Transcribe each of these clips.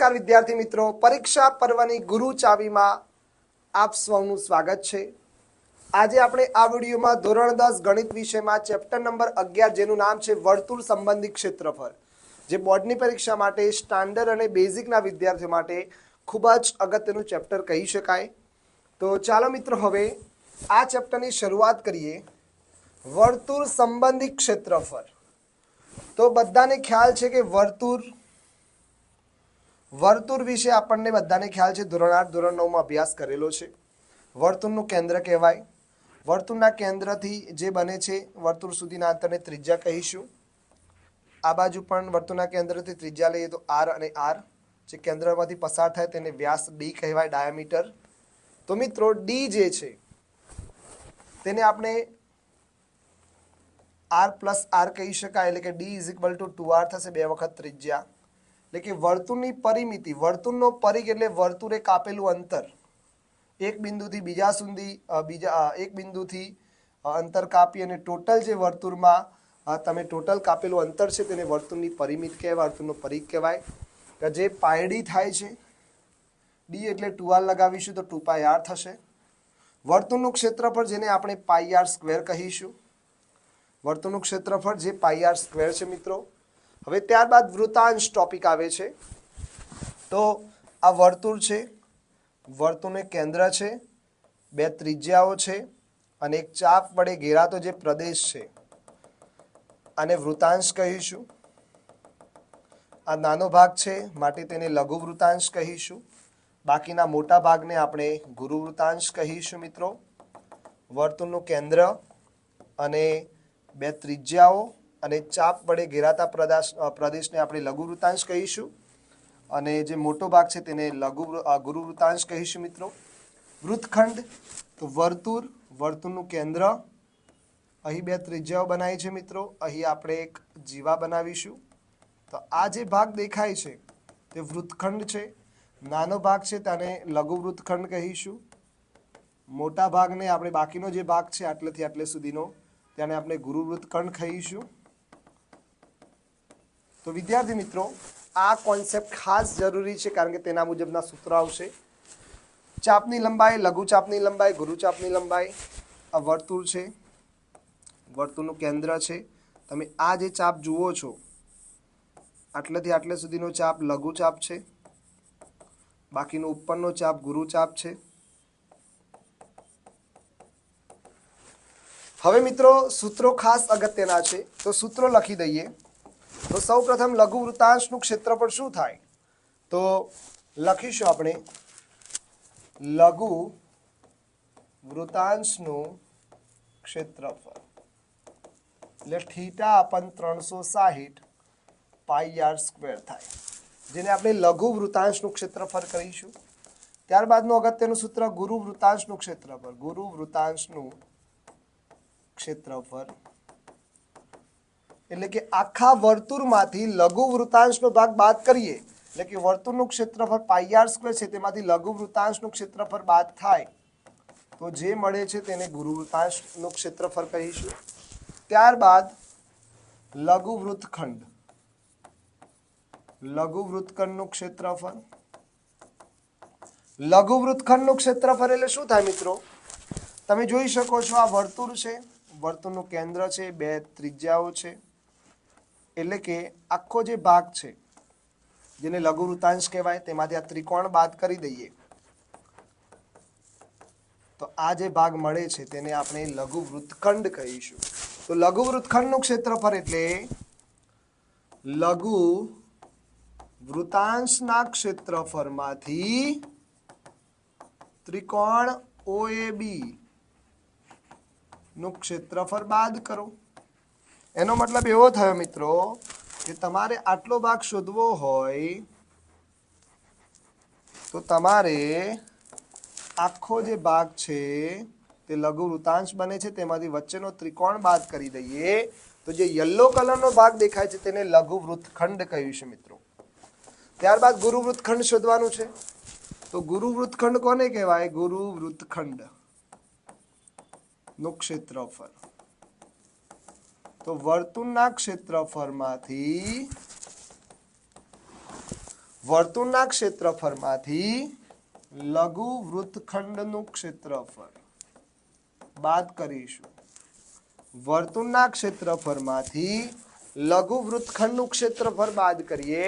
નમસ્કાર વિદ્યાર્થી મિત્રો. પરીક્ષા પર્વની ગુરુ ચાવીમાં આપ સૌનું સ્વાગત છે. આજે આપણે આ વિડીયોમાં ધોરણ દસ ગણિત વિષયમાં ચેપ્ટર નંબર અગિયાર, જેનું નામ છે વર્તુળ સંબંધી ક્ષેત્રફળ, જે બોર્ડની પરીક્ષા માટે સ્ટાન્ડર્ડ અને બેઝિકના વિદ્યાર્થીઓ માટે ખૂબ જ અગત્યનું ચેપ્ટર કહી શકાય. તો ચાલો મિત્રો, હવે આ ચેપ્ટરની શરૂઆત કરીએ. વર્તુળ સંબંધી ક્ષેત્રફળ. તો બધાને ખ્યાલ છે કે વર્તુળ વર્તુળ વિશે આપણને બધાને ખ્યાલ છે. ધોરણ આઠ, ધોરણ નવમાં અભ્યાસ કરેલો છે. વર્તુળનું કેન્દ્ર કહેવાય. વર્તુળના કેન્દ્રથી જે બને છે, વર્તુળ સુધીના અંતરને ત્રિજ્યા કહીશું. આ બાજુ પણ વર્તુળના કેન્દ્રથી ત્રિજ્યા લઈએ તો આર અને આર. જે કેન્દ્રમાંથી પસાર થાય તેને વ્યાસ ડી કહેવાય, ડાયામીટર. તો મિત્રો, ડી જે છે, તેને આપણે આર પ્લસ આર કહી શકાય. એટલે કે D is equal to two R થશે, બે વખત ત્રિજ્યા. એટલે કે વર્તુળની પરિમિતિ, વર્તુળનો પરિઘ એટલે વર્તુળે કાપેલું અંતર. એક બિંદુથી બીજા સુધી બીજા એક બિંદુથી અંતર કાપી અને ટોટલ જે વર્તુળમાં તમે ટોટલ કાપેલું અંતર છે તેને વર્તુળની પરિમિત કહેવાય, વર્તુળનો પરિઘ કહેવાય. કે જે પાયડી થાય છે ડી એટલે ટુ આર લગાવીશું તો ટુ પાય આર થશે. વર્તુળનું ક્ષેત્રફળ જેને આપણે પાઈ આર સ્ક્વેર કહીશું. વર્તુળનું ક્ષેત્રફળ જે પાઈ આર સ્ક્વેર છે મિત્રો હવે ત્યારબાદ વૃતાંશ ટોપિક આવે છે. તો આ વર્તુળ છે, વર્તુળને કેન્દ્ર છે, બે ત્રિજ્યાઓ છે અને એક ચાપ વડે ઘેરાતો જે પ્રદેશ છે. આને વૃતાંશ કહીશું. આ નાનો ભાગ છે, માટે તેને લઘુ વૃતાંશ કહીશું. બાકીના મોટા ભાગને આપણે ગુરુ વૃતાંશ કહીશું મિત્રો. વર્તુળનું કેન્દ્ર અને બે ત્રિજ્યાઓ અને ચાપ વડે ઘેરાતા પ્રદાશ પ્રદેશને આપણે લઘુ વૃતાંશ કહીશું. અને જે મોટો ભાગ છે તેને લઘુ ગુરુ વૃતાંશ કહીશું મિત્રો. વૃત્તખંડ તો વર્તુળ વર્તુળનું કેન્દ્ર. અહીં બે ત્રિજ્યાઓ બનાવી છે મિત્રો. અહીં આપણે એક જીવા બનાવીશું. તો આ જે ભાગ દેખાય છે, તે વૃત્તખંડ છે. નાનો ભાગ છે તેને લઘુ વૃત્તખંડ કહીશું. મોટા ભાગને આપણે બાકીનો જે ભાગ છે આટલેથી આટલે સુધીનો, તેને આપણે ગુરુ વૃત્તખંડ કહીશું. તો વિદ્યાર્થી મિત્રો, આ કોન્સેપ્ટ ખાસ જરૂરી છે કારણ કે તેના મુજબના સૂત્રો આવશે. ચાપની લંબાઈ, લઘુ ચાપની લંબાઈ, ગુરુ ચાપની લંબાઈ, આ વર્તુળ છે. વર્તુળનું કેન્દ્ર છે. તમે આ જે ચાપ જુઓ છો, આટલેથી આટલે સુધીનો ચાપ લઘુ ચાપ છે. બાકીનો ઉપરનો ચાપ ગુરુ ચાપ છે. હવે મિત્રો, સૂત્રો ખાસ અગત્યના છે. તો સૂત્રો લખી દઈએ. તો સૌ પ્રથમ લઘુ વૃતાંશનું ક્ષેત્રફળ શું થાય? તો લખીશું આપણે. લઘુ વૃતાંશનું ક્ષેત્રફળ. એટલે થીટા અપન ત્રણસો સાહીઠ પાઈ આર સ્ક્વેર થાય. જેને આપણે લઘુ વૃતાંશનું ક્ષેત્રફળ કહીશું. ત્યારબાદનું અગત્યનું સૂત્ર ગુરુ વૃતાંશનું ક્ષેત્રફળ. ગુરુ વૃતાંશનું ક્ષેત્રફળ. એટલે કે આખા વર્તુળમાંથી લઘુ વૃતાંશનો ભાગ બાદ કરીએ. એટલે કે વર્તુળનું ક્ષેત્રફળ પાઈ આર સ્ક્વેર છે, તેમાંથી લઘુ વૃતાંશનું ક્ષેત્રફળ બાદ થાય. તો જે મળે છે તેને ગુરુ વૃતાંશનું ક્ષેત્રફળ કહીશું. ત્યારબાદ લઘુ વૃત્તખંડ. લઘુ વૃત્તખંડનું ક્ષેત્રફળ. લઘુ વૃત્તખંડનું ક્ષેત્રફળ એટલે શું થાય મિત્રો? તમે જોઈ શકો છો આ વર્તુળ છે. વર્તુળનું કેન્દ્ર છે, બે ત્રિજ્યાઓ છે. એટલે કે આખો જે ભાગ છે, જેને લઘુ વૃતાંશ કહેવાય, તેમાંથી આ ત્રિકોણ બાદ કરી દઈએ. તો આ જે ભાગ મળે છે, તેને આપણે લઘુ વૃત્તખંડ કહીશું. તો લઘુ વૃત્તખંડનું ક્ષેત્રફળ એટલે લઘુ વૃતાંશના ક્ષેત્રફળમાંથી ત્રિકોણ ઓએબી નું ક્ષેત્રફળ બાદ કરો. એનો મતલબ એવો થયો મિત્રો કે તમારે આટલો ભાગ શોધવો હોય તો તમારે આખો જે ભાગ છે તે લઘુ વૃતાંશ બને છે, તેમાંથી વચ્ચેનો ત્રિકોણ બાદ કરી દઈએ તો જે યલો કલરનો ભાગ દેખાય છે તેને લઘુ વૃત્તખંડ કહ્યું છે મિત્રો. ત્યારબાદ ગુરુ વૃત્તખંડ શોધવાનું છે. તો ગુરુ વૃત્તખંડ કોને કહેવાય? ગુરુ વૃત્તખંડનું ક્ષેત્રફળ. તો વર્તુળના ક્ષેત્રફળમાંથી વર્તુળના ક્ષેત્રફળમાંથી લઘુ વૃત્તખંડનું ક્ષેત્રફળ. બાદ કરીશું. વર્તુળના ક્ષેત્રફળમાંથી લઘુ વૃત્તખંડનું ક્ષેત્રફળ બાદ કરીએ,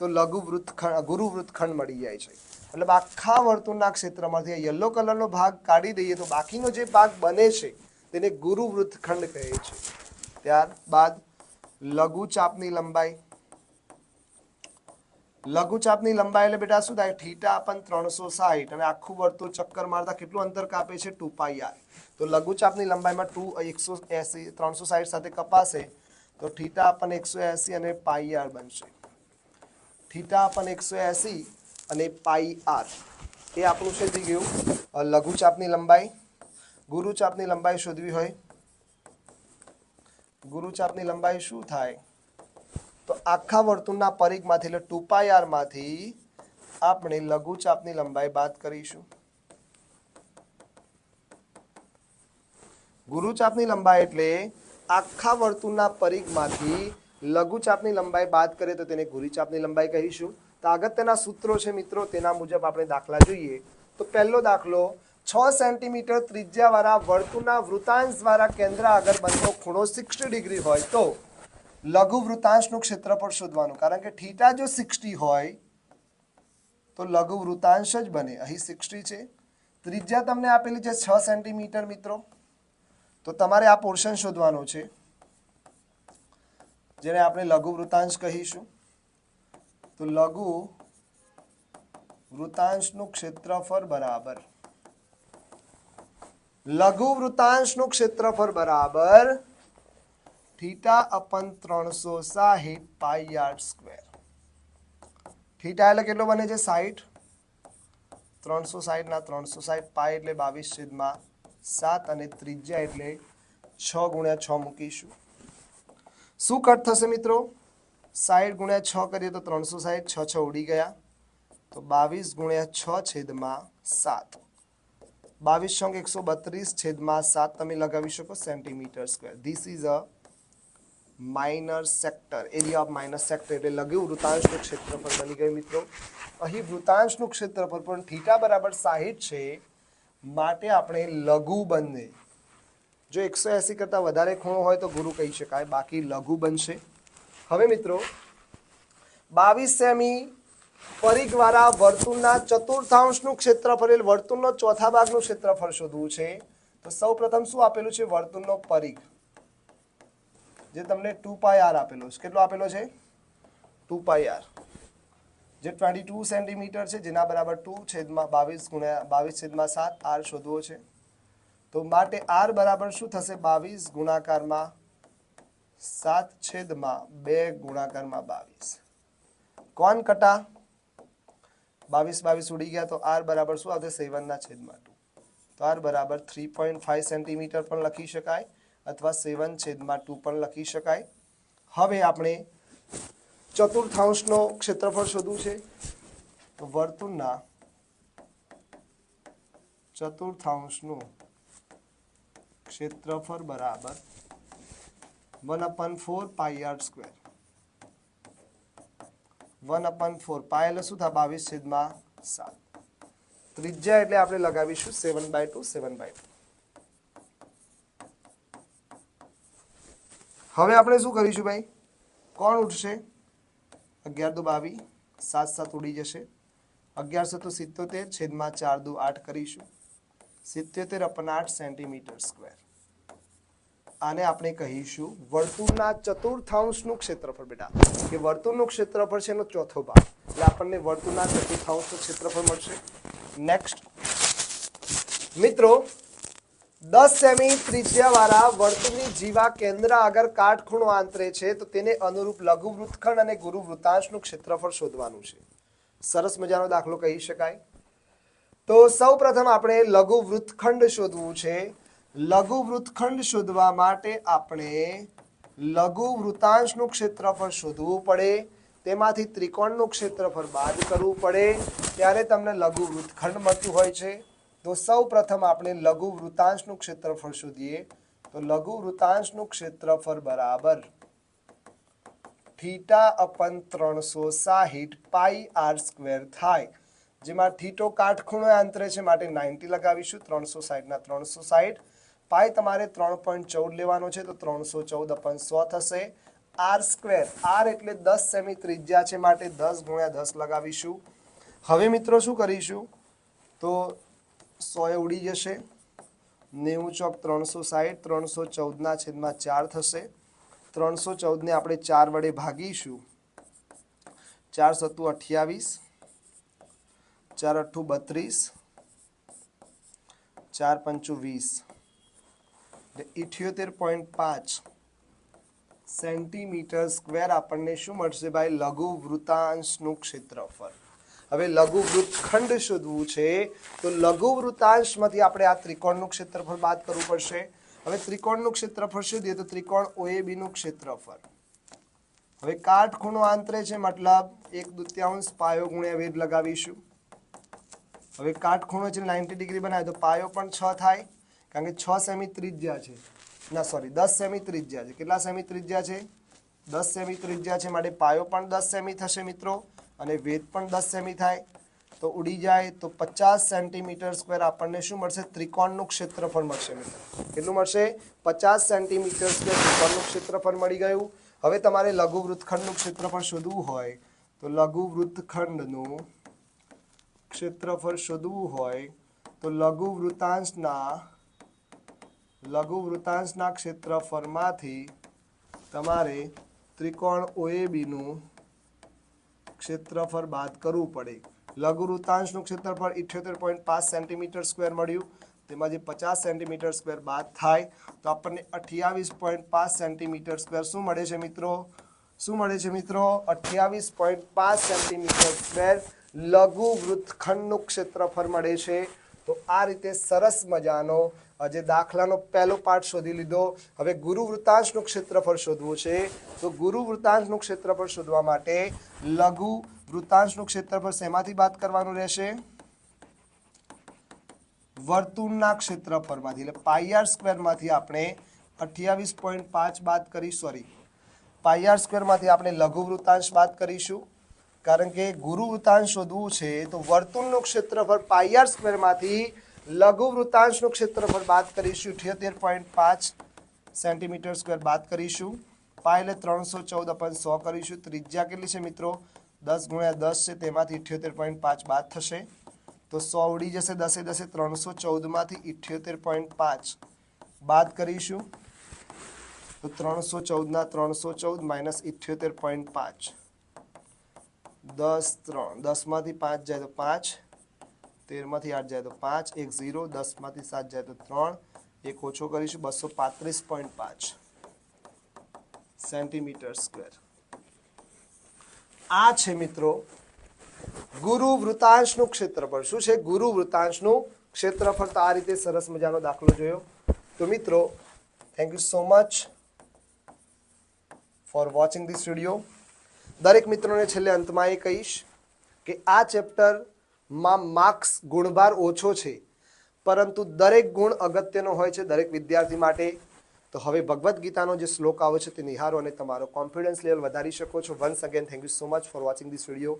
તો લઘુ વૃત્તખંડ ગુરુ વૃત્તખંડ મળી જાય છે. એટલે આખા વર્તુળના ક્ષેત્રમાંથી યલો કલરનો ભાગ કાઢી દઈએ તો બાકીનો જે ભાગ બને છે, તેને ગુરુ વૃત્તખંડ કહે છે. ત્યારબાદ લઘુચાપની લંબાઈ. લઘુચાપની લંબાઈ એટલે બેટા શું થાય? થીટા આપણ ત્રણસો સાહીઠ. અને આખું વર્તુળ ચક્કર મારતા કેટલું અંતર કાપે છે? Two pi R. તો લઘુ ચાપની લંબાઈમાં ટુ, એકસો એસી, ત્રણસો સાહીઠ સાથે કપાશે તો થીટા આપણને એકસો એસી અને પાઈ આર બનશે. થીટા આપણને એકસો એસી અને પાઈ આર. એ આપણું છે થઈ ગયું લઘુચાપની લંબાઈ. ગુરુચાપની લંબાઈ શોધવી હોય ગુરુ ચાપની લંબાઈ શું થાય? તો આખા વર્તુળના પરિઘમાંથી એટલે ટુ આપણે લઘુચાપની લંબાઈ બાદ કરીશું. ગુરુચાપની લંબાઈ એટલે આખા વર્તુળના પરિઘમાંથી લઘુચાપની લંબાઈ બાદ કરીએ તો તેને ગુરુચાપની લંબાઈ કહીશું. તો અગત્યના સૂત્રો છે મિત્રો, તેના મુજબ આપણે દાખલા જોઈએ. તો પહેલો દાખલો છ સેન્ટીમીટર ત્રિજ્યાવાળા વર્તુળના વૃતાંશ દ્વારા કેન્દ્ર આગળ બનતો ખૂણો સિક્સટી ડિગ્રી હોય તો લઘુ વૃતાંશનું ક્ષેત્રફળ શોધવાનું. કારણ કે થીટા જો સિક્સટી હોય તો લઘુ વૃતાંશ જ બને. અહીં સિક્સટી છે. ત્રિજ્યા તમને આપેલી છે છ સેન્ટીમીટર, મિત્રો. તો તમારે આ પોર્શન શોધવાનો છે. જેને આપણે લઘુ વૃતાંશ કહીશું. તો લઘુ વૃતાંશનું ક્ષેત્રફળ બરાબર લઘુ વૃતાંશનું ક્ષેત્રફળ બરાબર થીટા અપન ત્રણસો સાહીઠ પાઈ યાર્ડ સ્ક્વેર. થીટા એટલે કેટલો બને છે? સાહીઠ. ત્રણસો સાહીઠના ત્રણસો સાહીઠ પાઈ એટલે બાવીસ છેદમાં સાત અને ત્રિજ્યા એટલે છ ગુણ્યા છ મૂકીશું. શું કટ થશે મિત્રો? સાહીઠ ગુણ્યા છ કરીએ તો ત્રણસો સાહીઠ, છ છ ઉડી ગયા. તો બાવીસ ગુણ્યા છ છેદમાં સાત. બાવીસ છંગ એકસો બત્રીસ છેદમાં સાત તમે લગાવી શકો centimetre square. This is a minor sector area of minor sector એટલે લઘુ વૃતાંશનું ક્ષેત્રફળ બની ગયું મિત્રો. અહીં વૃતાંશનું ક્ષેત્રફળ પણ થીટા બરાબર સાહીઠ છે. માટે આપણે લઘુ બંને. જો એકસો એસી કરતાં વધારે ખૂણો હોય તો ગુરુ કહી શકાય, બાકી લઘુ બનશે. હવે મિત્રો, બાવીસ સેમી પરિઘવાળા વર્તુળના ચતુર્થાંશનું ક્ષેત્રફળ વર્તુળનો ચોથા ભાગનું ક્ષેત્રફળ શોધવું છે. તો સૌ પ્રથમ શું આપેલું છે? વર્તુળનો પરિઘ. જે તમને ટુ પાય આર આપેલો છે. કેટલો આપેલો છે? ટુ પાય આર જે ટ્વેન્ટી ટુ સેન્ટીમીટર છે, જેના બરાબર ટુ છેદમાં બાવીસ ગુણ્યા બાવીસ છેદમાં સાત આર શોધવો છે. તો માટે આર બરાબર શું થશે? બાવીસ ગુણાકારમાં સાત છેદમાં બે ગુણાકારમાં બાવીસ. કોણ કટા? બાવીસ બાવીસ ઉડી ગયા તો આર બરાબર શું આવશે? સેવનના છેદમાં ટુ. તો આર બરાબર થ્રી પોઈન્ટ ફાઈવ સેન્ટીમીટર પણ લખી શકાય અથવા સેવન છેદમાં ટુ પણ લખી શકાય. હવે આપણે ચતુર્થાંશનો ક્ષેત્રફળ શોધવું છે. તો વર્તુળના ચતુર્થાંશનું ક્ષેત્રફળ બરાબર one upon four pi r square. One upon four pi એટલે શું થાય બાવીસ છેદમાં સાત. ત્રિજ્યા એટલે આપણે લગાવીશું seven by two, seven by two. હવે આપણે શું કરીશું ભાઈ? કોણ ઉઠશે? અગિયાર દુ બાવીસ સાત સાત ઉડી જશે. અગિયારસો તો સિત્તોતેર છેદમાં ચાર દુ આઠ કરીશું. સિત્યોતેર અપન આઠ સેન્ટીમીટર સ્ક્વેર. આને આપણે કહીશું વર્તુળના ચતુર્થાંશનું ક્ષેત્રફળ બેટા. કે વર્તુળનું ક્ષેત્રફળ છે એનો ચોથો ભાગ. એટલે આપણને વર્તુળના ચતુર્થાંશનું ક્ષેત્રફળ મળશે. નેક્સ્ટ મિત્રો, દસ સેમી ત્રિજ્યાવાળા વર્તુળની જીવા કેન્દ્ર આગળ કાટખૂણો આંતરે છે, તો તેને અનુરૂપ લઘુ વૃત્તખંડ અને ગુરુ વૃત્તાંશનું ક્ષેત્રફળ શોધવાનું છે. સરસ મજાનો દાખલો કહી શકાય. તો સૌ પ્રથમ આપણે લઘુ વૃત્તખંડ શોધવું છે. લઘુ વૃત્તખંડ શોધવા માટે આપણે લઘુ વૃતાંશનું ક્ષેત્રફળ શોધવું પડે, તેમાંથી ત્રિકોણનું ક્ષેત્રફળ બાદ કરવું પડે, ત્યારે તમને લઘુ વૃત્તખંડ મળતું હોય છે. તો સૌ પ્રથમ આપણે લઘુ વૃતાંશનું ક્ષેત્રફળ શોધીએ. તો લઘુ વૃતાંશનું ક્ષેત્રફળ બરાબર થીટા અપન ત્રણસો સાહીઠ પાઈ આર સ્ક્વેર થાય. જેમાં થીટો કાટખૂણો આંતરે છે, માટે નાઇન્ટી લગાવીશું. ત્રણસો સાહીઠના ત્રણસો સાહીઠ. પાઈ તમારે ત્રણ પોઈન્ટ ચૌદ લેવાનો છે, તો ત્રણસો ચૌદ અપન સો થશે. આર સ્ક્વેર, આર એટલે દસ સેમી ત્રિજ્યા છે માટે દસ ગુણ્યા દસ લગાવીશું. હવે મિત્રો શું કરીશું? તો સોએ ઉડી જશે. નેવું ચોક ત્રણસો સાહીઠ, ત્રણસો ચૌદના છેદમાં ચાર થશે. ત્રણસો ચૌદને આપણે ચાર વડે ભાગીશું. ચાર સત્તુ અઠ્યાવીસ, ચાર અઠ્ઠું બત્રીસ, ચાર પંચું વીસ. ઇઠ્યોતેર પોઈન્ટ પાંચ સેન્ટીમીટર સ્ક્વેર આપણને શું મળશે ભાઈ? લઘુ વૃતાંશનું ક્ષેત્રફળ. હવે લઘુ વૃત્તખંડ શોધવું છે, તો લઘુ વૃતાંશમાંથી આપણે આ ત્રિકોણનું ક્ષેત્રફળ બાદ કરવું પડશે. હવે ત્રિકોણનું ક્ષેત્રફળ શોધીએ તો ત્રિકોણ ઓએબીનું ક્ષેત્રફળ. હવે કાટખૂણો આંતરે છે, મતલબ એક દુત્યાંશ પાયો ગુણ્યા વેદ લગાવીશું. હવે કાટખૂણો છે નાઇન્ટી ડિગ્રી બનાવે તો પાયો પણ છ થાય. કારણ કે છ સેમી ત્રિજ્યા છે. ના સોરી દસ સેમી ત્રિજ્યા છે. કેટલા સેમી ત્રિજ્યા છે? દસ સેમી ત્રિજ્યા છે માટે પાયો પણ દસ સેમી થશે મિત્રો અને વેદ પણ દસ સેમી થાય. તો ઉડી જાય તો પચાસ સેન્ટીમીટર સ્ક્વેર આપણને શું મળશે? ત્રિકોણનું ક્ષેત્રફળ મળશે મિત્રો. કેટલું મળશે? પચાસ સેન્ટીમીટર સ્ક્વેર ત્રિકોણનું ક્ષેત્રફળ મળી ગયું. હવે તમારે લઘુ વૃત્તખંડનું ક્ષેત્રફળ શોધવું હોય તો લઘુ વૃત્તખંડનું ક્ષેત્રફળ શોધવું હોય તો લઘુ વૃતાંશના લઘુ વૃતાંશના ક્ષેત્રફળમાંથી તમારે ત્રિકોણ ઓએબીનું ક્ષેત્રફળ બાદ કરવું પડે. લઘુ વૃતાંશનું ક્ષેત્રફળ ઇઠ્યોતેર પોઈન્ટ પાંચ સેન્ટીમીટર સ્ક્વેર મળ્યું. તેમાં જે પચાસ સેન્ટીમીટર સ્ક્વેર બાદ થાય, તો આપણને અઠ્યાવીસ પોઈન્ટ પાંચ સેન્ટીમીટર સ્ક્વેર શું મળે છે મિત્રો? શું મળે છે મિત્રો? અઠ્યાવીસ પોઈન્ટ પાંચ સેન્ટીમીટર સ્ક્વેર લઘુ વૃત્તખંડનું ક્ષેત્રફળ મળે છે. તો આ રીતે સરસ મજાનો જે દાખલાનો પહેલો પાઠ શોધી લીધો. હવે ગુરુ વૃત્તાંશનું ક્ષેત્રફળ શોધવું છે. તો ગુરુ વૃત્તાંશનું ક્ષેત્રફળ શોધવા માટે લઘુ વૃત્તાંશનું ક્ષેત્રફળ શેમાંથી બાદ કરવાનું રહેશે? વર્તુળના ક્ષેત્રફળમાંથી. એટલે પાઈ સ્ક્વેરમાંથી આપણે અઠ્યાવીસ પોઈન્ટ પાંચ બાદ કરી, સોરી. પાઈ સ્ક્વેરમાંથી આપણે લઘુ વૃત્તાંશ બાદ કરીશું. કારણ કે ગુરુ વૃત્તાંશ શોધવું છે, તો વર્તુળનું ક્ષેત્રફળ પાયર સ્ક્વેરમાંથી લઘુ વૃત્તાંશનું ક્ષેત્રફળ બાદ કરીશું અઠ્યોતેર પોઈન્ટ પાંચ સેન્ટીમીટર સ્ક્વેર બાદ કરીશું. પાય એટલે ત્રણસો ચૌદ અપન સો કરીશું. ત્રિજ્યા કેટલી છે મિત્રો? દસ ગુણ્યા દસ છે, તેમાંથી ઇઠ્યોતેર પોઈન્ટ પાંચ બાદ થશે. તો સો ઉડી જશે, દસે દસે ત્રણસો ચૌદમાંથી ઇઠ્યોતેર પોઈન્ટ પાંચ બાદ કરીશું. તો ત્રણસો ચૌદના ત્રણસો ચૌદ માઇનસ ઇઠ્યોતેર પોઈન્ટ પાંચ. દસ, ત્રણ, દસમાંથી પાંચ જાય તો પાંચ, તેરમાંથી આઠ જાય તો પાંચ, એક ઝીરો, દસમાંથી સાત જાય તો ત્રણ, એક ઓછો કરીશું બસો પાંત્રીસ પોઈન્ટ પાંચ સેન્ટીમીટર સ્ક્વેર આ છે મિત્રો ગુરુ વૃતાંશનું ક્ષેત્રફળ. શું છે? ગુરુ વૃતાંશનું ક્ષેત્રફળ તો આ રીતે સરસ મજાનો દાખલો જોયો. તો મિત્રો thank you so much for watching this video દરેક મિત્રોને છેલ્લે અંતમાં એ કહીશ કે આ ચેપ્ટરમાં માર્ક્સ ગુણભાર ઓછો છે, પરંતુ દરેક ગુણ અગત્યનો હોય છે દરેક વિદ્યાર્થી માટે. તો હવે ભગવદ્ ગીતાનો જે શ્લોક આવે છે તે નિહારો અને તમારો કોન્ફિડન્સ લેવલ વધારી શકો છો. Once again thank you so much for watching this video